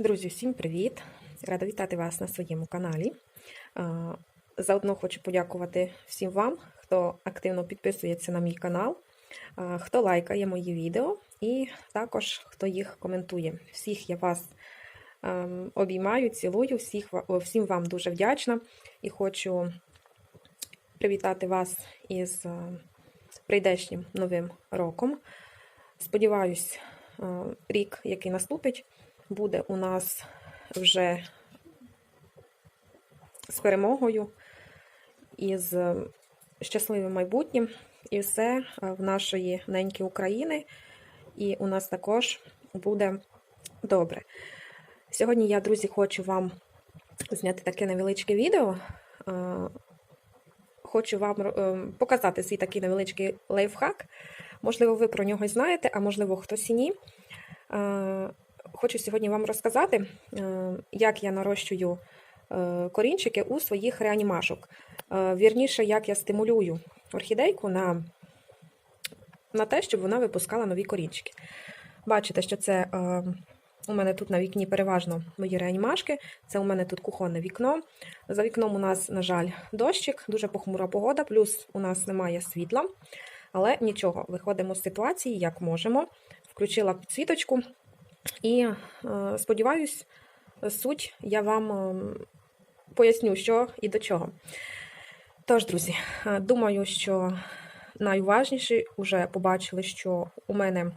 Друзі, всім привіт! Рада вітати вас на своєму каналі. Заодно хочу подякувати всім вам, хто активно підписується на мій канал, хто лайкає мої відео і також хто їх коментує. Всіх я вас ем, обіймаю, цілую, всіх, всім вам дуже вдячна і хочу привітати вас із е, прийдешнім новим роком. Сподіваюсь, е, рік, який наступить, буде у нас вже з перемогою і з щасливим майбутнім, і все е, в нашої неньки України, і у нас також буде добре. Сьогодні я, друзі, хочу вам зняти таке невеличке відео. Е, Хочу вам е, показати свій такий невеличкий лайфхак. Можливо, ви про нього знаєте, а можливо, хтось і ні. Хочу сьогодні вам розказати, е, як я нарощую е, корінчики у своїх реанімашок. Е, Вірніше, як я стимулюю орхідейку на, на те, щоб вона випускала нові корінчики. Бачите, що це у мене тут на вікні переважно мої реанімашки. Це у мене тут кухонне вікно. За вікном у нас, на жаль, дощик, дуже похмура погода, плюс у нас немає світла. Але нічого, виходимо з ситуації, як можемо. Включила підсвіточку. І е, сподіваюсь, суть я вам е, поясню, що і до чого. Тож, друзі, е, думаю, що найуважніше вже побачили, що у мене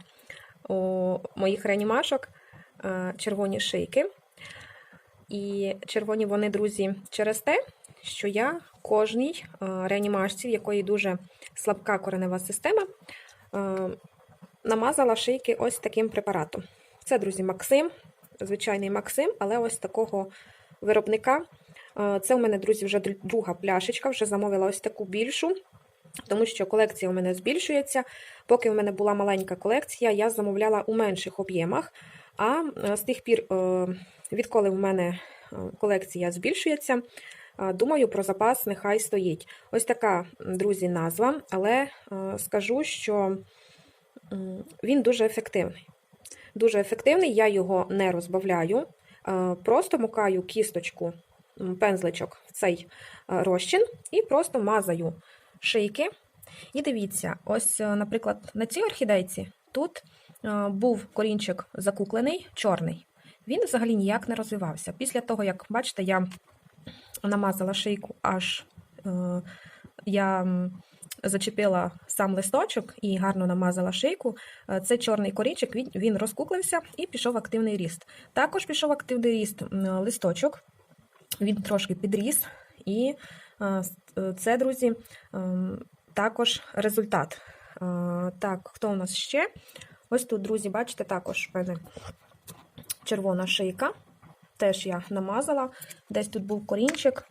у моїх реанімашок червоні шийки. І червоні вони, друзі, через те, що я кожній реанімашці, в якої дуже слабка коренева система, намазала шийки ось таким препаратом. Це, друзі, Максим, звичайний Максим, але ось такого виробника. Е, Це у мене, друзі, вже друга пляшечка, вже замовила ось таку більшу, тому що колекція у мене збільшується. Поки у мене була маленька колекція, я замовляла у менших об'ємах. А е, з тих пір, е, відколи в мене колекція збільшується, думаю, про запас нехай стоїть. Ось така, друзі, назва, але скажу, що він дуже ефективний. Дуже ефективний, я його не розбавляю, е, просто мукаю кісточку, пензличок в цей е, розчин і просто мазаю шийки. І дивіться, ось, е, наприклад, на цій орхідейці тут був корінчик закуклений, чорний. Він взагалі ніяк не розвивався. Після того, як, бачите, я намазала шийку, аж я зачепила сам листочок і гарно намазала шийку. Е, Цей чорний корінчик він, він розкуклився і пішов активний ріст. Також пішов активний ріст листочок, він трошки підріс, і е, е, це, друзі, ем, також результат. Так, хто у нас ще? Ось тут, друзі, бачите, також в мене червона шийка. Теж я намазала. Десь тут був корінчик.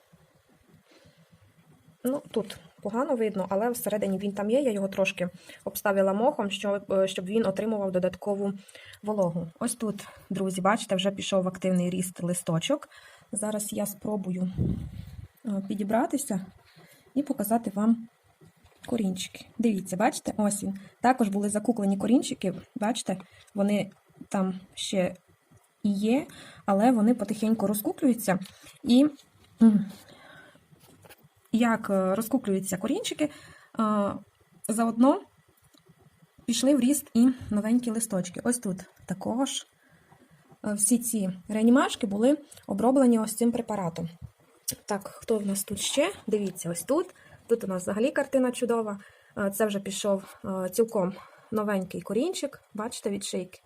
Ну, тут погано видно, але всередині він там є. Я його трошки обставила мохом, щоб, е, щоб він отримував додаткову вологу. Ось тут, друзі, бачите, вже пішов активний ріст листочок. Зараз я спробую е, підібратися і показати вам корінчики. Дивіться, бачите, ось він. Також були закуклені корінчики, бачите, вони там ще є, але вони потихеньку розкуклюються. І як е, розкуклюються корінчики, е, заодно пішли в ріст і новенькі листочки. Ось тут також е, всі ці реанімашки були оброблені ось цим препаратом. Так, хто в нас тут ще? Дивіться, ось тут. Тут у нас взагалі картина чудова. Це вже пішов цілком новенький корінчик. Бачите, від шийки.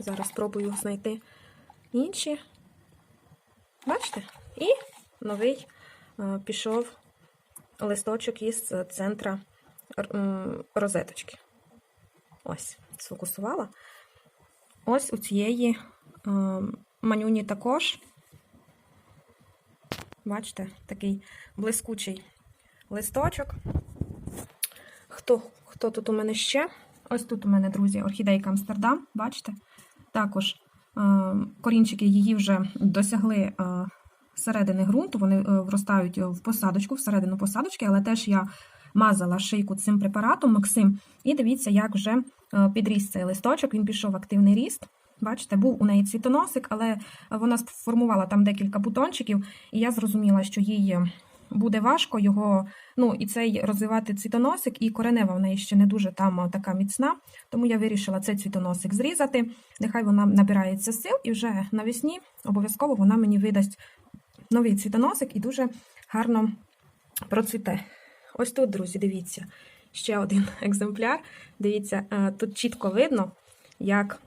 Зараз спробую знайти інші. Бачите? І новий пішов листочок із е, центра розеточки. Ось, сфокусувала. Ось у цієї е, манюні також. Бачите, такий блискучий листочок. Хто, хто тут у мене ще? Ось тут у мене, друзі, орхідейка Амстердам. Бачите? Також е, корінчики її вже досягли е, середини ґрунту, вони е, вростають в посадочку, всередину посадочки, але теж я мазала шийку цим препаратом Максим. І дивіться, як вже е, підріс цей листочок, він пішов в активний ріст. Бачите, був у неї цвітоносик, але вона сформувала там декілька бутончиків, і я зрозуміла, що їй буде важко його, ну і цей розвивати цвітоносик, і коренева в неї ще не дуже там така міцна. Тому я вирішила цей цвітоносик зрізати. Нехай вона набирається сил, і вже навесні обов'язково вона мені видасть новий цвітоносик і дуже гарно процвіте. Ось тут, друзі, дивіться, ще один екземпляр. Дивіться, е, тут чітко видно, як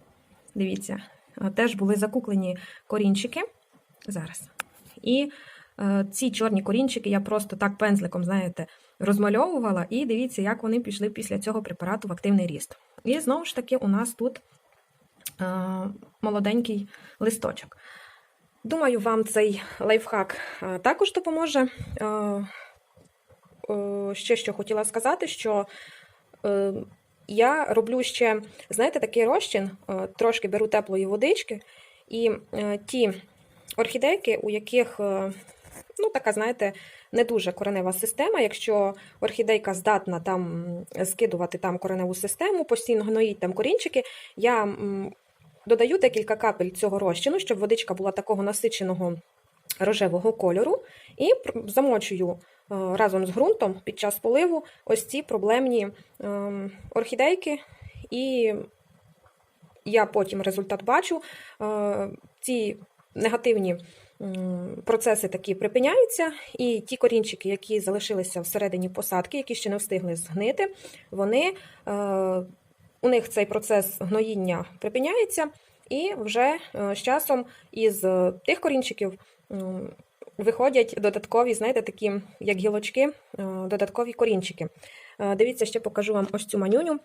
дивіться, е, теж були закуклені корінчики. Зараз. І е, ці чорні корінчики я просто так пензликом, знаєте, розмальовувала, і дивіться, як вони пішли після цього препарату в активний ріст. І знову ж таки, у нас тут молоденький листочок. Думаю, вам цей лайфхак е, також допоможе. Е, е, Ще що хотіла сказати, що я роблю ще, знаєте, такий розчин, трошки беру теплої водички, і ті орхідейки, у яких, ну, така, знаєте, не дуже коренева система. Якщо орхідейка здатна там скидувати там кореневу систему, постійно гноїть там корінчики, я додаю декілька капель цього розчину, щоб водичка була такого насиченого рожевого кольору, і замочую е, разом з ґрунтом під час поливу ось ці проблемні ем, орхідейки. І я потім результат бачу. Е, Ці негативні процеси такі припиняються, і ті корінчики, які залишилися всередині посадки, які ще не встигли згнити, вони, е, у них цей процес гноїння припиняється, і вже е, з часом із е, тих корінчиків виходять додаткові, знаєте, такі, як гілочки, е, додаткові корінчики. Дивіться, ще покажу вам ось цю манюню.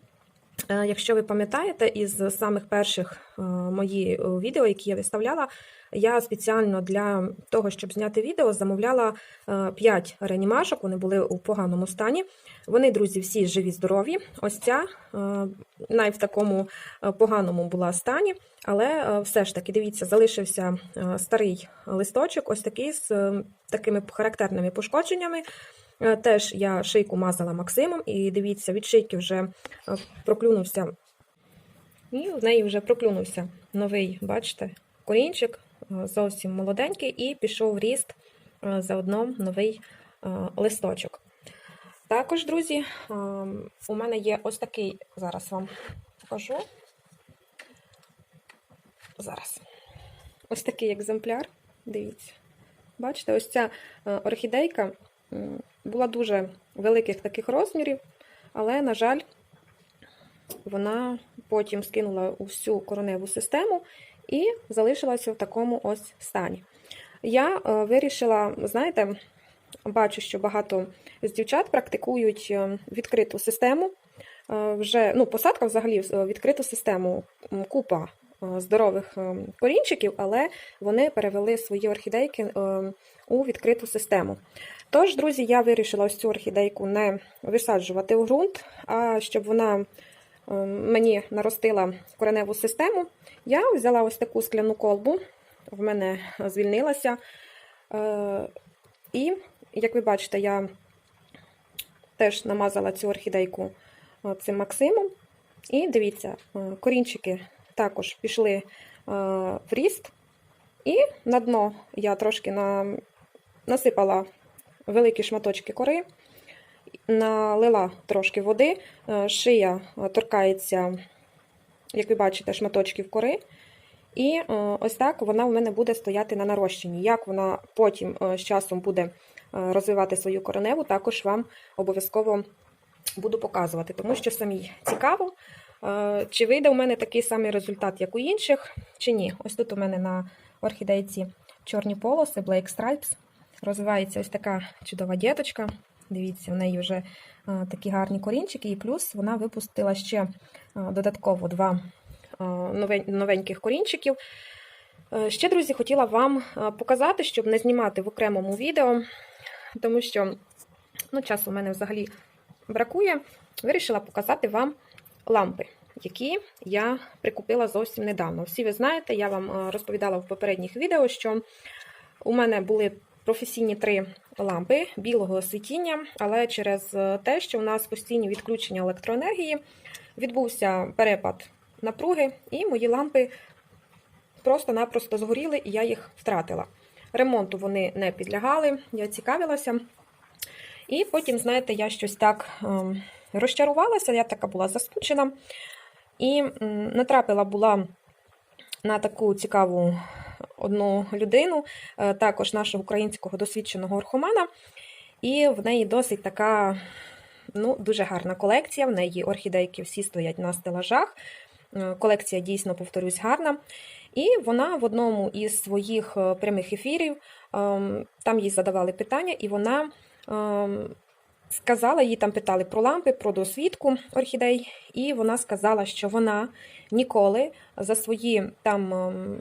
Е, Якщо ви пам'ятаєте, із самих перших е, мої е, відео, які я виставляла, я спеціально для того, щоб зняти відео, замовляла 5 реанімашок, вони були у поганому стані. Вони, друзі, всі живі, здорові. Ось ця най в такому поганому була стані, але все ж таки, дивіться, залишився старий листочок, ось такий з такими характерними пошкодженнями. Е, Теж я шийку мазала Максимом, і дивіться, від шийки вже е, проклюнувся. І в неї вже проклюнувся новий, бачите, корінчик, е, зовсім молоденький, і пішов в ріст заодно новий листочок. Також, друзі, у мене є ось такий, зараз вам покажу. Зараз. Ось такий екземпляр. Дивіться. Бачите, ось ця орхідейка була дуже великих таких розмірів, але, на жаль, вона потім скинула всю короневу систему і залишилася в такому ось стані. Я е, вирішила, знаєте, бачу, що багато з дівчат практикують е, відкриту систему. Е, Вже ну, посадка взагалі в відкриту систему купа здорових корінчиків, але вони перевели свої орхідейки у відкриту систему. Тож, друзі, я вирішила ось цю орхідейку не висаджувати в ґрунт, а щоб вона е, мені наростила кореневу систему, я взяла ось таку скляну колбу, в мене звільнилася. Е, І, як ви бачите, я теж намазала цю орхідейку е, цим Максимом. І дивіться, е, корінчики також пішли в ріст. І на дно я трошки на... насипала великі шматочки кори, налила трошки води, е, шия е, торкається, як ви бачите, шматочків кори. І е, ось так вона в мене буде стояти на нарощенні. Як вона потім з часом буде розвивати свою кореневу, також вам обов'язково буду показувати, тому що самій цікаво, чи вийде у мене такий самий результат, як у інших, чи ні. Ось тут у мене на орхідейці чорні полоси, Blake Stripes. Розвивається ось така чудова діточка. Дивіться, в неї вже такі гарні корінчики, і плюс вона випустила ще додатково два новеньких корінчиків. Е, Ще, друзі, хотіла вам показати, щоб не знімати в окремому відео, тому що ну, часу у мене взагалі бракує. Вирішила показати вам лампи, які я прикупила зовсім недавно. Всі ви знаєте, я вам розповідала в попередніх відео, що у мене були професійні три лампи білого світіння, але через те, що у нас постійні відключення електроенергії, відбувся перепад напруги, і мої лампи просто-напросто згоріли, і я їх втратила. Ремонту вони не підлягали, я цікавилася. І потім, знаєте, я щось так ем, розчарувалася, я така була засмучена. І натрапила була на таку цікаву одну людину, е, також нашого українського досвідченого орхомана. І в неї досить така ну, дуже гарна колекція. В неї орхідейки всі стоять на стелажах. Е, Колекція дійсно, повторюсь, гарна. І вона в одному із своїх е, прямих ефірів ем, там їй задавали питання, і вона ем, сказала, їй там питали про лампи, про досвідку орхідей, і вона сказала, що вона ніколи за свої там, ем,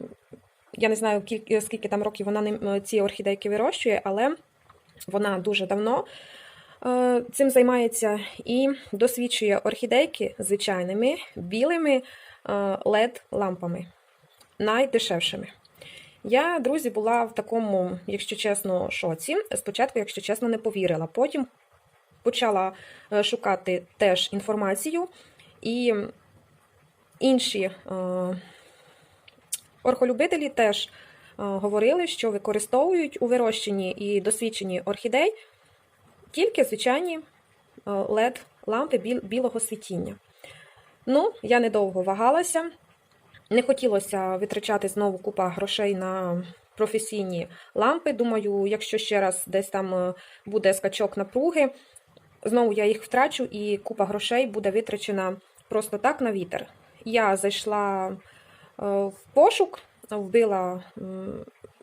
я не знаю, скільки там років вона е, ці орхідейки вирощує, але вона дуже давно е, цим займається і досвідчує орхідейки звичайними білими led лампами найдешевшими. Я, друзі, була в такому, якщо чесно, шоці. Спочатку, якщо чесно, не повірила. Потім почала е, шукати теж інформацію, і інші е, орхолюбителі теж е, говорили, що використовують у вирощенні і досвідченні орхідей тільки звичайні led лампи білого світіння. Ну, я недовго вагалася. Не хотілося витрачати знову купа грошей на професійні лампи. Думаю, якщо ще раз десь там буде скачок напруги, знову я їх втрачу і купа грошей буде витрачена просто так на вітер. Я зайшла е, в пошук, вбила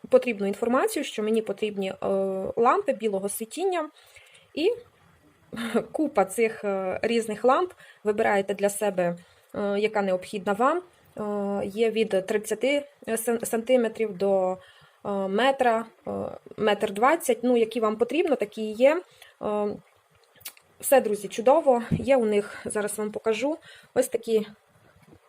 потрібну інформацію, що мені потрібні е, лампи білого світіння, і купа цих е, різних ламп вибираєте для себе, яка необхідна вам. Є від 30 сантиметрів до метра, метр 20, ну, які вам потрібно, такі є. Все, друзі, чудово. Є у них, зараз вам покажу, ось такі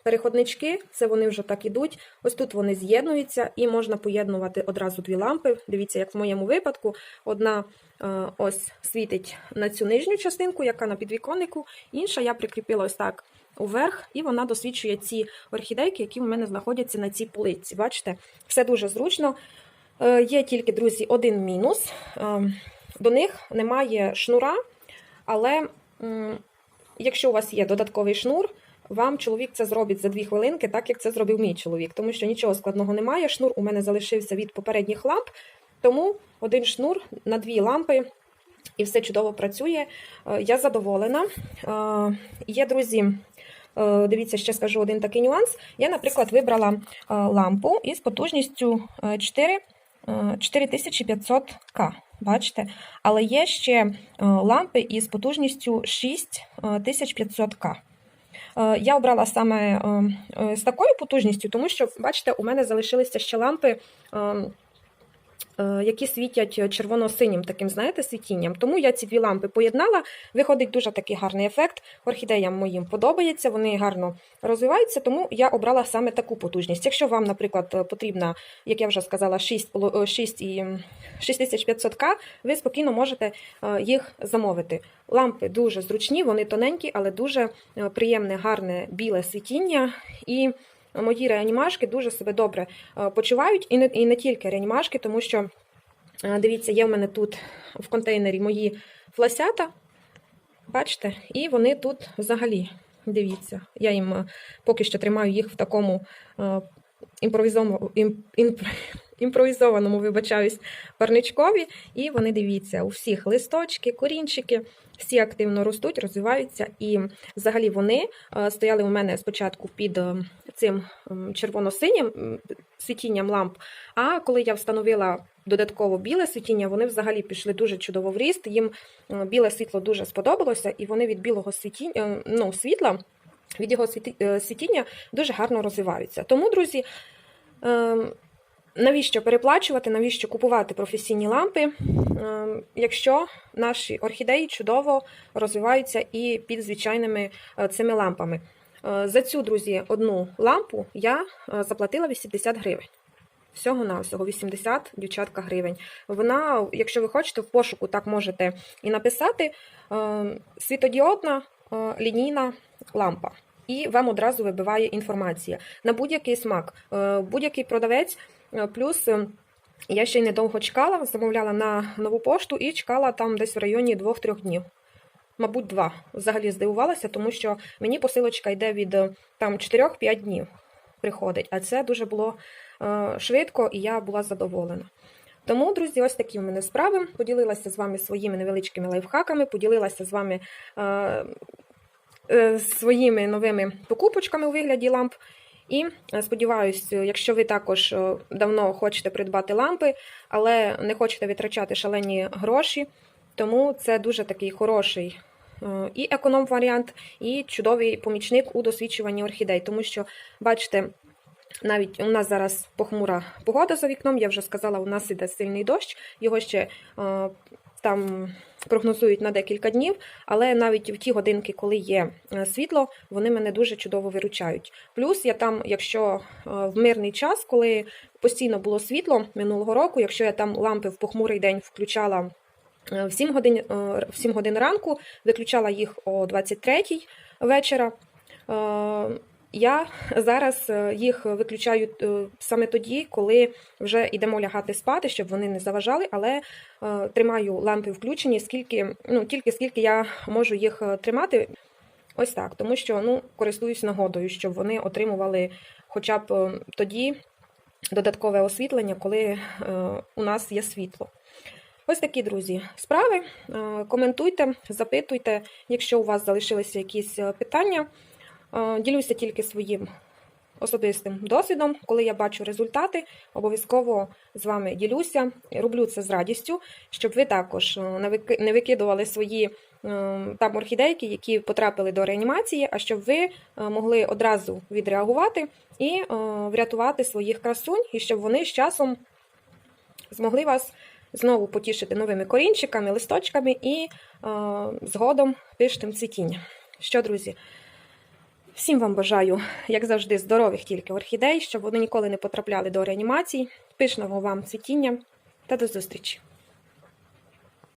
переходнички, це вони вже так ідуть. Ось тут вони з'єднуються і можна поєднувати одразу дві лампи. Дивіться, як в моєму випадку, одна е, ось світить на цю нижню частинку, яка на підвіконнику, інша я прикріпила ось так уверх, і вона досвідчує ці орхідейки, які в мене знаходяться на цій полиці. Бачите, все дуже зручно. Е, Є тільки, друзі, один мінус. Е, До них немає шнура, але якщо у вас є додатковий шнур, вам чоловік це зробить за дві хвилинки, так як це зробив мій чоловік, тому що нічого складного немає. Шнур у мене залишився від попередніх ламп, тому один шнур на дві лампи. І все чудово працює. Е, Я задоволена. Е, Є, друзі, е, дивіться, ще скажу один такий нюанс. Я, наприклад, вибрала лампу із потужністю е, 4, е, 4500К. Бачите? Але є ще е, лампи із потужністю 6500К. Е, Я обрала саме е, е, з такою потужністю, тому що, бачите, у мене залишилися ще лампи, е, е, які світять червоно-синім таким, знаєте, світінням. Тому я ці дві лампи поєднала. Виходить дуже такий гарний ефект. Орхідеям моїм подобається, вони гарно розвиваються, тому я обрала саме таку потужність. Якщо вам, наприклад, потрібна, як я вже сказала, 6, поло- е, 6 і 6500К, ви спокійно можете е, їх замовити. Лампи дуже зручні, вони тоненькі, але дуже е, приємне, гарне біле світіння. І мої реанімашки дуже себе добре е, почувають. І не, і не тільки реанімашки, тому що, е, дивіться, є в мене тут в контейнері мої фласята. Бачите? І вони тут взагалі, дивіться, я їм е, поки що тримаю їх в такому імпровізованому, імп- імпровізованому, вибачаюсь, парничкові. І вони дивіться, у всіх листочки, корінчики, всі активно ростуть, розвиваються. І взагалі вони е, стояли у мене спочатку під е, цим червоно-синім світінням ламп. А коли я встановила додатково біле світіння, вони взагалі пішли дуже чудово в ріст. Їм е, біле світло дуже сподобалося, і вони від білого світіння, ну, світла. Від його світіння дуже гарно розвиваються. Тому, друзі, ем, навіщо переплачувати, навіщо купувати професійні лампи, ем, якщо наші орхідеї чудово розвиваються і під звичайними е, цими лампами. Е, За цю, друзі, одну лампу я е, заплатила 80 гривень. Всього на всього 80 дівчатка гривень. Вона, якщо ви хочете, в пошуку так можете і написати е, світодіодна лінійна лампа. і вам одразу вибиває інформація на будь-який смак, будь-який продавець. Е, Плюс е, я ще й недовго чекала, замовляла на нову пошту і чекала там десь в районі 2-3 днів. Мабуть, два. Взагалі здивувалася, тому що мені посилочка йде від е, там 4-5 днів приходить, а це дуже було швидко і я була задоволена. Тому, друзі, ось такі в мене справи. Поділилася з вами своїми невеличкими лайфхаками, поділилася з вами е, е, своїми новими покупочками у вигляді ламп. І е, сподіваюся, якщо ви також е, давно хочете придбати лампи, але не хочете витрачати шалені гроші, тому це дуже такий хороший е, і економ-варіант, і чудовий помічник у досвідчуванні орхідей. Тому що, бачите, навіть у нас зараз похмура погода за вікном, я вже сказала, у нас іде сильний дощ, його ще е, там прогнозують на декілька днів, але навіть в ті годинки, коли є е, світло, вони мене дуже чудово виручають. Плюс я там, якщо е, в мирний час, коли постійно було світло минулого року, якщо я там лампи в похмурий день включала е, в 7 годин, в 7 годин ранку, виключала їх о 23 вечора. Я зараз е, їх виключаю е, саме тоді, коли вже йдемо лягати спати, щоб вони не заважали, але е, тримаю лампи включені, скільки, ну, тільки скільки я можу їх тримати. Ось так, тому що ну, користуюсь нагодою, щоб вони отримували хоча б тоді додаткове освітлення, коли у нас є світло. Ось такі, друзі, справи. Коментуйте, запитуйте, якщо у вас залишилися якісь питання. Е, Ділюся тільки своїм особистим досвідом. Коли я бачу результати, обов'язково з вами ділюся. Роблю це з радістю, щоб ви також е, не викидували свої е, там орхідейки, які потрапили до реанімації, а щоб ви могли одразу відреагувати і врятувати своїх красунь, і щоб вони з часом змогли вас знову потішити новими корінчиками, листочками і е, згодом пишним цвітінням. Що, друзі? Всім вам бажаю, як завжди, здорових тільки орхідей, щоб вони ніколи не потрапляли до реанімації. Пишного вам цвітіння та до зустрічі!